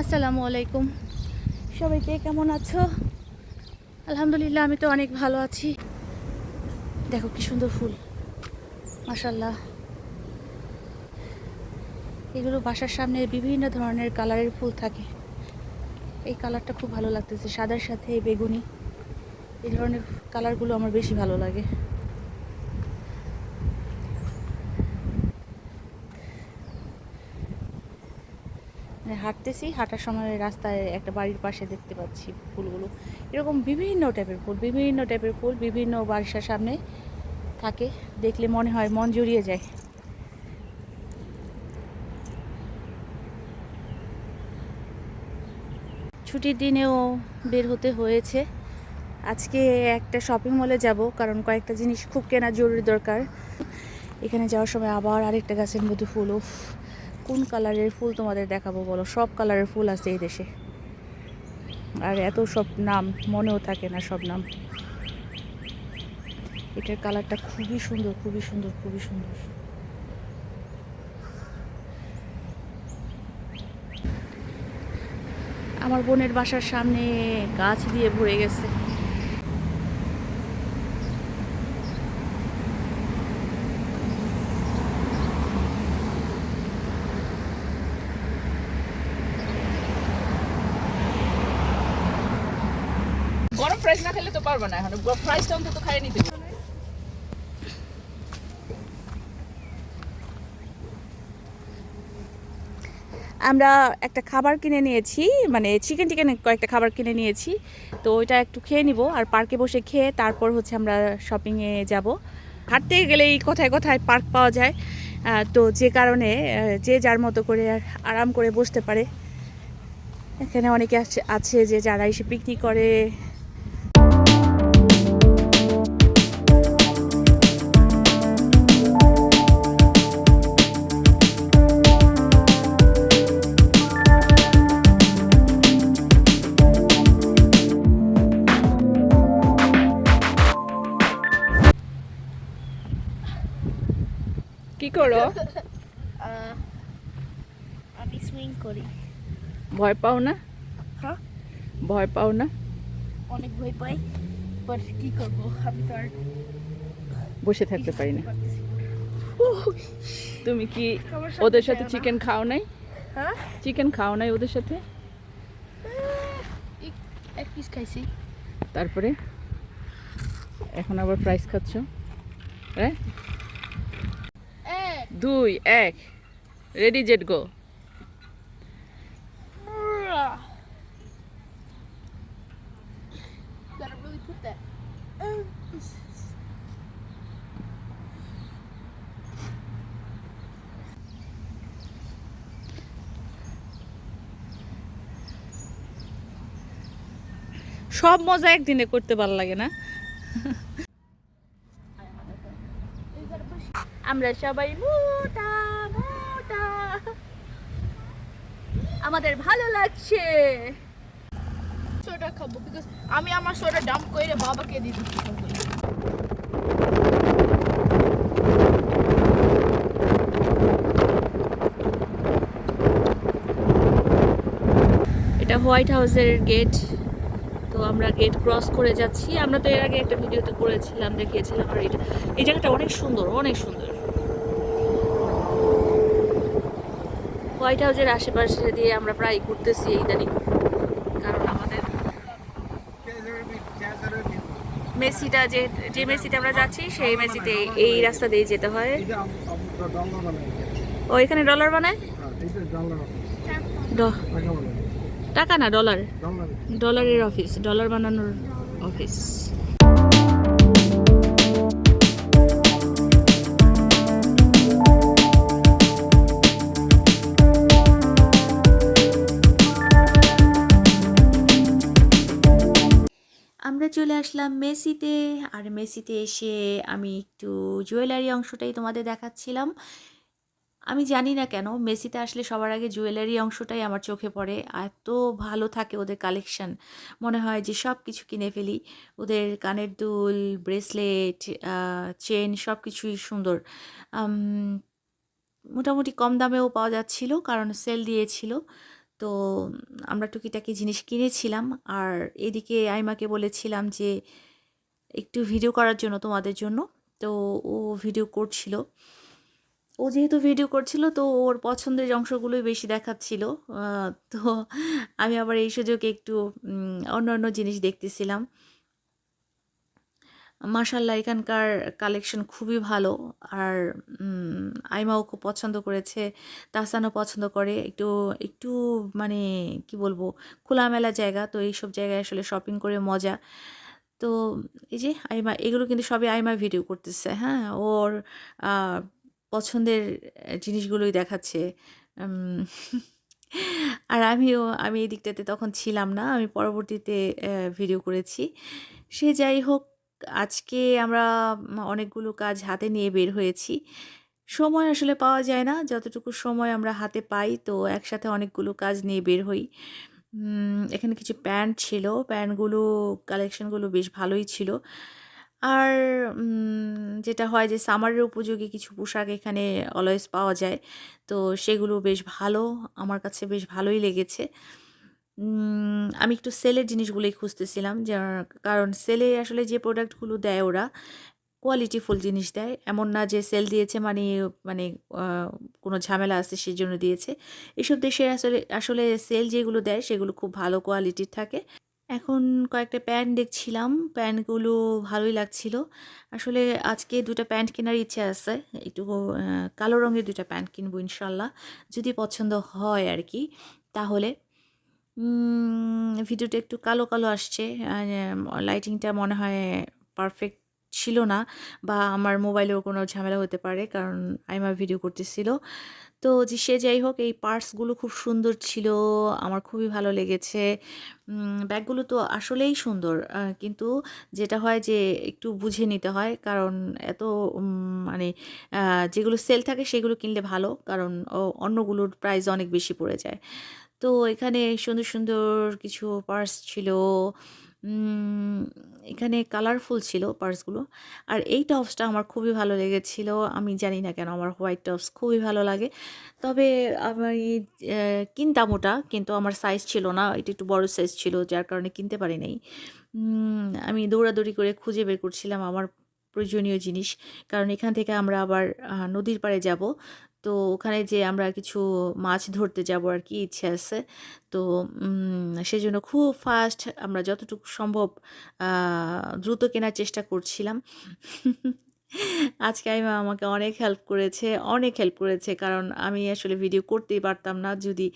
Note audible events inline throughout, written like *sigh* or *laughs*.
আসসালামু আলাইকুম। সবাইকে কেমন আছো? আলহামদুলিল্লাহ, আমি তো অনেক ভালো আছি। দেখো কি সুন্দর ফুল। মাশাল্লাহ এগুলো বাসার সামনে বিভিন্ন ধরনের কালারের ফুল থাকে। এই কালারটা খুব ভালো লাগতেছে, সাদার সাথে বেগুনি। এই ধরনের কালারগুলো আমার বেশি ভালো লাগে মানে হাঁটতেছি, হাঁটার সময় রাস্তায় একটা বাড়ির পাশে দেখতে পাচ্ছি ফুলগুলো। এরকম বিভিন্ন টাইপের ফুল, বিভিন্ন টাইপের ফুল, বিভিন্ন বাসার সামনে থাকে। দেখলে মনে হয় মন জড়িয়ে যায়। ছুটির দিনেও বের হতে হয়েছে। আজকে একটা শপিং মলে যাব, কারণ কয়েকটা জিনিস খুব কেনা জরুরি দরকার। এখানে যাওয়ার সময় আবার আরেকটা গাছের মধ্যে ফুল কোন কালারের ফুল তোমাদের দেখাবো বলো? সব কালারের ফুল আছে এই দেশে। আর এত সব নাম, মনেও থাকে না সব নাম। এটার কালারটা খুবই সুন্দর খুবই সুন্দর খুবই সুন্দর। আমার বোনের বাসার সামনে গাছ দিয়ে ভরে গেছে। গরম না খেলে তো পারবে না এখন। অন্তত খাইয়ে নিতে আমরা একটা খাবার কিনে নিয়েছি মানে চিকেন টিকেন কয়েকটা খাবার কিনে নিয়েছি। তো ওইটা একটু খেয়ে নিব, আর পার্কে বসে খেয়ে তারপর হচ্ছে আমরা শপিংয়ে যাব। হাঁটতে গেলেই কোথায় কোথায় পার্ক পাওয়া যায় তো যে কারণে যে যার মতো করে আরাম করে বসতে পারে। এখানে অনেকে আছে যে যারা এসে পিকনিক করে করো? আমি সুইং করি। ভয় পাও না? হ্যাঁ? ভয় পাও না? অনেক ভয় পাই বাট কি করব? আমি তো আর বসে থাকতে পারি না। তুমি কি ওদের সাথে চিকেন খাও নাই? হ্যাঁ? চিকেন খাও নাই ওদের সাথে? এক- পিস খাইছি। তারপরে? এখন আবার প্রাইস খাচ্ছ? হ্যাঁ? দুই এক। Ready set go. সব মজা একদিনে করতে ভালো লাগে না? আমরা সবাই মোটা মোটা। আমাদের ভালো লাগছে। সোডা খাব বিকজ আমি আমার সোডা ডাম্প করে বাবাকে দিয়ে দিচ্ছি। এটা হোয়াইট হাউসের গেট তো আমরা গেট ক্রস করে যাচ্ছি। আমরা তো এর আগে একটা ভিডিওতে করেছিলাম, দেখিয়েছিলাম, আর এটা এই জায়গাটা অনেক সুন্দর অনেক সুন্দর। হোয়াইট হাউসের আশেপাশে দিয়ে আমরা প্রায় ঘুরতেছি ইদানিং কারণ আমাদের মেসিটা যে যে মেসিতে আমরা যাচ্ছি সেই মেসিতে এই রাস্তা দিয়ে যেতে হয়। ও এখানে ডলার বানায়? টাকা না ডলার। ডলারের অফিস ডলার বানানোর অফিস। চলে আসলাম মেসিতে। আর মেসিতে এসে আমি একটু জুয়েলারি অংশটাই তোমাদের দেখাচ্ছিলাম। আমি জানি না কেন, মেসিতে আসলে সবার আগে জুয়েলারি অংশটাই আমার চোখে পড়ে। এত ভালো থাকে ওদের কালেকশন। মনে হয় যে সব কিছু কিনে ফেলি। ওদের কানের দুল, ব্রেসলেট চেন সব কিছুই সুন্দর মোটামুটি কম দামেও পাওয়া যাচ্ছিল, কারণ সেল দিয়েছিল। তো আমরা টুকিটাকি জিনিস কিনেছিলাম আর এদিকে আইমাকে বলেছিলাম যে একটু ভিডিও করার জন্য তোমাদের জন্য। তো ও ভিডিও করছিল। ও যেহেতু ভিডিও করছিল তো ওর পছন্দের অংশগুলোই বেশি দেখাচ্ছিল। তো আমি আবার এই সুযোগে একটু অন্য অন্য জিনিস দেখতেছিলাম। মার্শাল্লাহ এখানকার কালেকশন খুবই ভালো। আর আইমাও খুব পছন্দ করেছে, তাহসানও পছন্দ করে। একটু একটু মানে কি বলব, খোলামেলা জায়গা। তো এইসব জায়গায় আসলে শপিং করে মজা। তো এই যে আইমা, এগুলো কিন্তু সবই আইমা ভিডিও করতেছে হ্যাঁ? ওর পছন্দের জিনিসগুলোই দেখাচ্ছে। আর আমিও, আমি এই দিকটাতে তখন ছিলাম না। আমি পরবর্তীতে ভিডিও করেছি। সে যাই হোক আজকে আমরা অনেকগুলো কাজ হাতে নিয়ে বের হয়েছি। সময় আসলে পাওয়া যায় না। যতটুকু সময় আমরা হাতে পাই, তো একসাথে অনেকগুলো কাজ নিয়ে বের হই। এখানে কিছু প্যান্ট ছিল। প্যান্টগুলো, কালেকশনগুলো বেশ ভালোই ছিল। আর যেটা হয় যে সামারের উপযোগী কিছু পোশাক এখানে অলওয়েজ পাওয়া যায়। তো সেগুলো বেশ ভালো, আমার কাছে বেশ ভালোই লেগেছে। আমি একটু সেলের জিনিসগুলোই খুঁজতেছিলাম কারণ সেলে আসলে যে প্রোডাক্টগুলো দেয় ওরা কোয়ালিটিফুল জিনিস দেয়। এমন না যে সেল দিয়েছে মানে মানে কোনো ঝামেলা আছে সেই জন্য দিয়েছে। এসব দেশে আসলে আসলে সেল যেগুলো দেয় সেগুলো খুব ভালো কোয়ালিটির থাকে। এখন কয়েকটা প্যান্ট দেখছিলাম, প্যান্টগুলো ভালোই লাগছিল। আসলে আজকে দুটো প্যান্ট কেনার ইচ্ছে আছে, একটু কালো রঙের দুটো প্যান্ট কিনবো ইনশাল্লাহ, যদি পছন্দ হয় আর কি তাহলে ভিডিওটা একটু কালো কালো আসছে। লাইটিংটা মনে হয় পারফেক্ট ছিল না বা আমার মোবাইলেও কোনো ঝামেলা হতে পারে কারণ আইমা ভিডিও করতেছিল। তো যে সে যাই হোক, এই পার্টসগুলো খুব সুন্দর ছিল, আমার খুবই ভালো লেগেছে। ব্যাগগুলো তো আসলেই সুন্দর কিন্তু যেটা হয় যে একটু বুঝে নিতে হয় কারণ এত মানে যেগুলো সেল থাকে সেগুলো কিনলে ভালো কারণ অন্যগুলোর প্রাইস অনেক বেশি পড়ে যায়। তো এখানে সুন্দর সুন্দর কিছু পার্স ছিল। এখানে কালারফুল ছিল পার্সগুলো আর এই টপসটা আমার খুবই ভালো লেগেছিল। আমি জানি না কেন আমার হোয়াইট টপস খুবই ভালো লাগে। তবে আমি কিনতাম ওটা, কিন্তু আমার সাইজ ছিল না। এটা একটু বড় সাইজ ছিল, যার কারণে কিনতে পারি নাই। আমি দৌড়াদৌড়ি করে খুঁজে বের করছিলাম আমার প্রয়োজনীয় জিনিস। কারণ এখান থেকে আমরা আবার নদীর পাড়ে যাব। তো ওখানে যে আমরা কিছু মাছ ধরতে যাব আর কি, ইচ্ছে আছে। তো সেজন্য খুব ফাস্ট আমরা যতটুকু সম্ভব দ্রুত কেনার চেষ্টা করছিলাম। আজকে আইমা আমাকে অনেক হেল্প করেছে, অনেক হেল্প করেছে। কারণ আমি আসলে ভিডিও করতেই পারতাম না যদি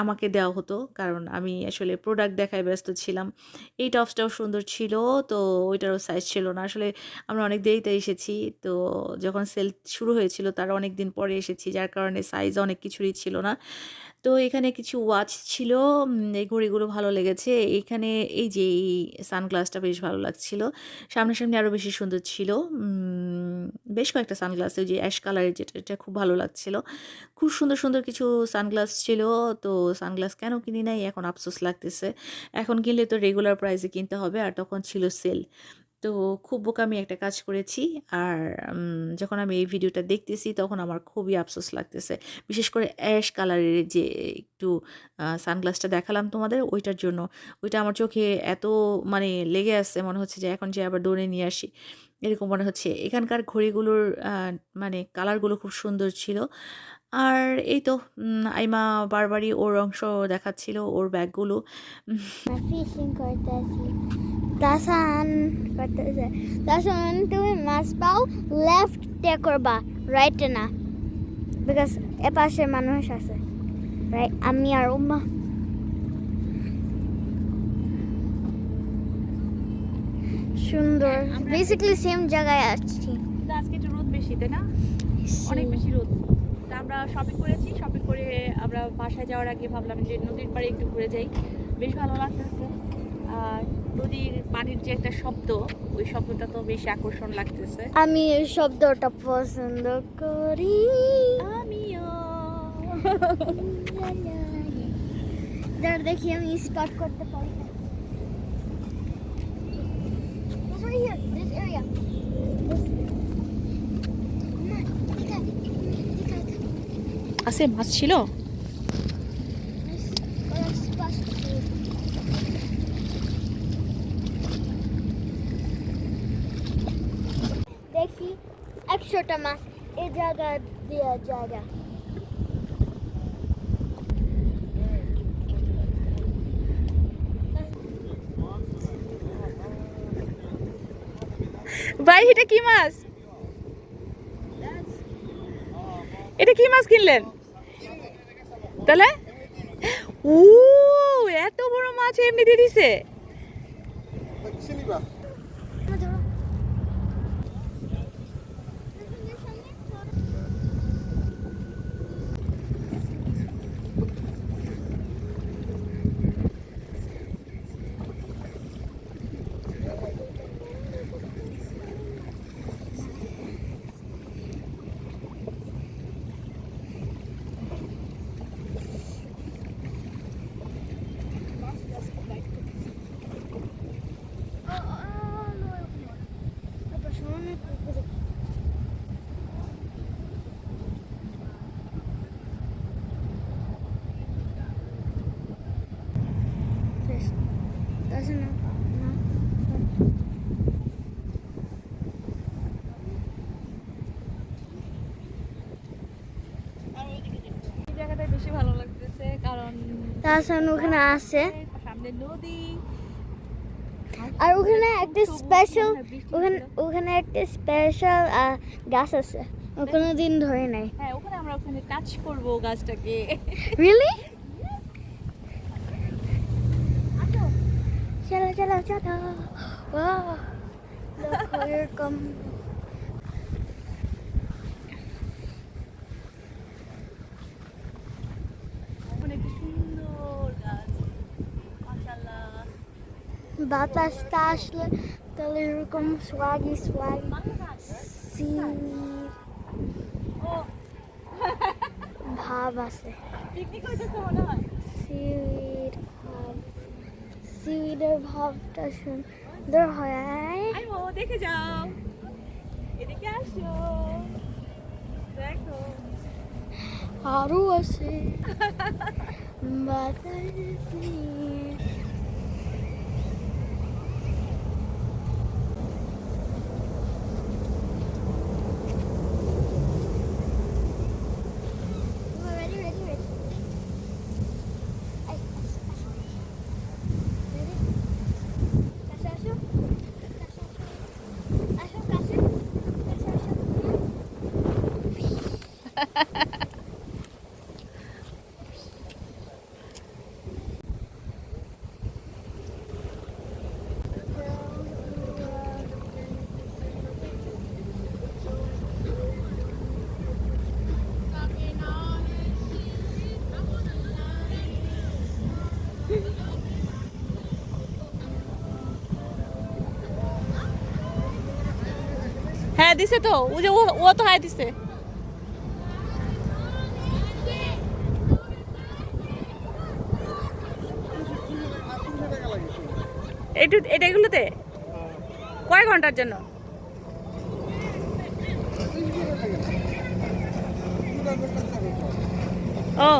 আমাকে দেওয়া হতো। কারণ আমি আসলে প্রোডাক্ট দেখায় ব্যস্ত ছিলাম। এই টপসটাও সুন্দর ছিল, তো ওইটারও সাইজ ছিল না। আসলে আমরা অনেক দেরিতে এসেছি, তো যখন সেল শুরু হয়েছিল, তার অনেক দিন পরে এসেছি, যার কারণে সাইজ অনেক কিছুরই ছিল না। তো এখানে কিছু ওয়াচ ছিল এই ঘড়িগুলো ভালো লেগেছে। এখানে এই যে এই সানগ্লাসটা বেশ ভালো লাগছিল। সামনাসামনি আরও বেশি সুন্দর ছিল। বেশ কয়েকটা সানগ্লাস ওই যে অ্যাশ কালারের যেটা, এটা খুব ভালো লাগছিল। খুব সুন্দর সুন্দর কিছু সানগ্লাস ছিল। তো সানগ্লাস কেন কিনি নাই? এখন আফসোস লাগতেছে। এখন কিনলে তো রেগুলার প্রাইসে কিনতে হবে, আর তখন ছিল সেল তো খুব বোকামি একটা কাজ করেছি। আর যখন আমি এই ভিডিওটা দেখতেছি তখন আমার খুবই আফসোস লাগতেছে। বিশেষ করে অ্যাশ কালারের যে একটু সানগ্লাসটা দেখালাম তোমাদের ওইটার জন্য। ওইটা আমার চোখে এত মানে লেগে আসছে মনে হচ্ছে যে এখন যে আবার দৌড়ে নিয়ে আসি। এরকম মনে হচ্ছে। এখানকার ঘড়িগুলোর মানে কালারগুলো খুব সুন্দর ছিল। আর এই তো আইমা বারবারই ওর অংশ দেখাচ্ছিল ওর ব্যাগগুলো। *laughs* ফিশিং তাসান করতেছে তাসান তুমি মাছ পাও লেফট টে করবা রাইট না বিকজ এপাশে মানুষ আছে রাইট আমি আর উম্মা সুন্দর বেসিক্যালি সেম জায়গায় আসছি আজকে একটু রোদ বেশি তাই না? অনেক বেশি রোদ। তা আমরা শপিং করেছি শপিং করে আমরা বাসায় যাওয়ার আগে ভাবলাম যে নদীর পাড়ে একটু ঘুরে যাই। বেশ ভালো লাগতেছে। আর নদীর পানির যে একটা শব্দ ওই শব্দটা তো বেশ আকর্ষণ লাগতেছে। আমি এই শব্দটা পছন্দ করি। আমিও। দাঁড় দেখি আমি স্টার্ট করতে পারি। This right here, this area. This. না, এদিকে আয়, এদিকে আয়, এদিকে আয়। আছে মাছ ছিল ছোট মাছ এই জায়গা দিয়ে জায়গা। ভাই এটা কি মাছ? এটা কি মাছ কিনলেন? তাহলে? ও এত বড় মাছ এমনি দিয়ে দিছে This doesn't no. এই জায়গাটা বেশি ভালো লাগতেছে কারণ তাছাড়া ওখানে আছে। সামনে নদী আর ওখানে একটা স্পেশাল ওখানে ওখানে একটা স্পেশাল গাছ আছে। কোনো দিন ধরে নাই হ্যাঁ ওখানে আমরা ওখানে টাচ করব গাছটাকে। রিয়েলি চলো চলো চলো. দেখো এরকম অনেক সুন্দর গাছ মাশাআল্লাহ বাতাসটা আসলে তাহলে এরকম সোয়াগি সোয়াগি সিউইড ভাব আছে সিউইড ভাব সিউইডের ভাবটা সুন্দর হয় দেখে যাও। এদিকে আসো। দেখো। আরও আছে বাতাস নিয়ে Ready, ready, ready. Ay, asো, asো. Ready? কাছে আসো। কাছে আসো। আসো, কাছে। কাছে আসো। হ্যাঁ দিছে তো? ও যে ও তো হাই দিছে। একটু এটা এগুলোতে? কয় ঘণ্টার জন্য? ও।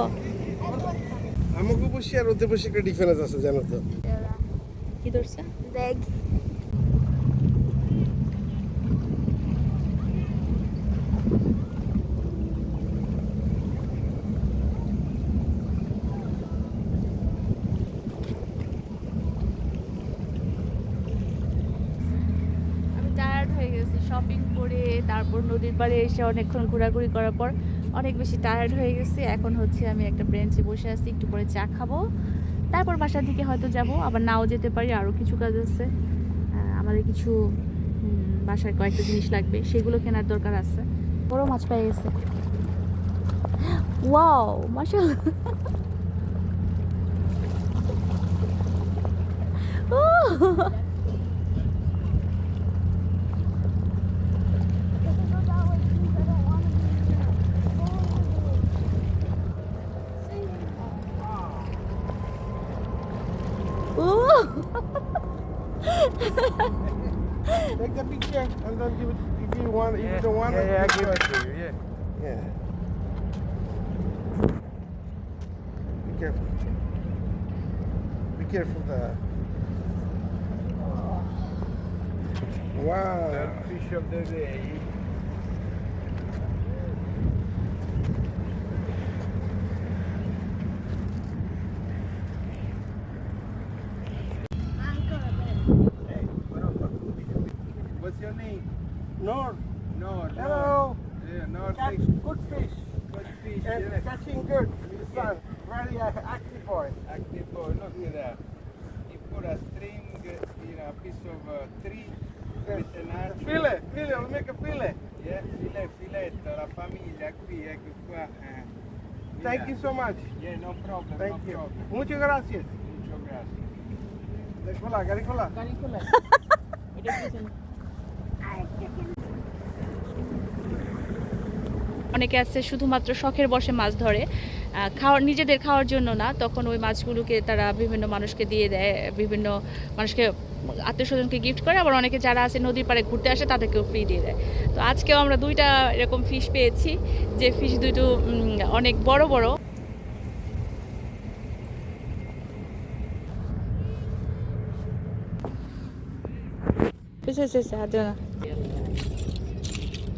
আমাকে বসি আর ওদের বসে একটা ডিফারেন্স আছে জানো তো। কি ধরছে? ব্যাগ আমি টায়ার্ড হয়ে গেছি শপিং করে তারপর নদীর পাড়ে এসে অনেকক্ষণ ঘোরাঘুরি করার পর অনেক বেশি টায়ার্ড হয়ে গেছি। এখন হচ্ছে আমি একটা ব্রেঞ্চে বসে আছি, একটু পরে চা খাব। তারপর বাসার দিকে হয়তো যাব, আবার নাও যেতে পারি আরও কিছু কাজ আছে। আমাদের কিছু বাসার কয়েকটা জিনিস লাগবে, সেগুলো কেনার দরকার আছে। বড় মাছ পেয়ে গেছে। Wow মাশাল *laughs* *laughs* Take the picture and then give it if you want. If you don't want, yeah, it, yeah, I give it. to you. Yeah. Yeah. Be careful. Be careful there. Wow. Third fish of the day. North. North. Hello. Yeah, north Catch good fish. Good fish. And yeah. catching good. It's yeah. very uh, active boy. Active boy. Look at that. He put a string uh, in a piece of uh, tree. Yes. Filet, filet, We make a filet. Yeah, filet, Filet. la famiglia qui, ecco qua. Eh. Mira. Thank you so much. Yeah, no problem. Thank no you. Problem. Muchas gracias. Muchas gracias. Caricola, caricola. Caricola. *laughs* অনেকে আছে শুধুমাত্র শখের বসে মাছ ধরে খাওয়ার নিজেদের খাওয়ার জন্য না, তখন ওই মাছগুলোকে তারা বিভিন্ন মানুষকে দিয়ে দেয়, বিভিন্ন মানুষকে আত্মীয় স্বজনকে গিফট করে, আবার অনেকে যারা আছে নদীর পাড়ে ঘুরতে আসে তাদেরকেও ফ্রি দিয়ে দেয়। তো আজকেও আমরা দুইটা এরকম ফিশ পেয়েছি, যে ফিশ দুটো অনেক বড় বড়।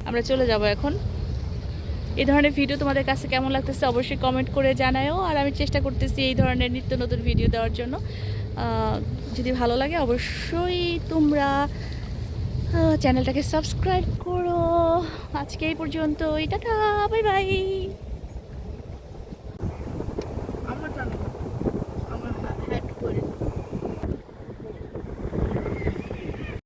আমরা চলে যাব এখন। এই ধরনের ভিডিও তোমাদের কাছে কেমন লাগতেছে অবশ্যই কমেন্ট করে জানায়ও। আর আমি চেষ্টা করতেছি এই ধরনের নিত্য নতুন ভিডিও দেওয়ার জন্য। যদি ভালো লাগে অবশ্যই তোমরা চ্যানেলটাকে সাবস্ক্রাইব করো। আজকে এই পর্যন্ত টাটা বাই বাই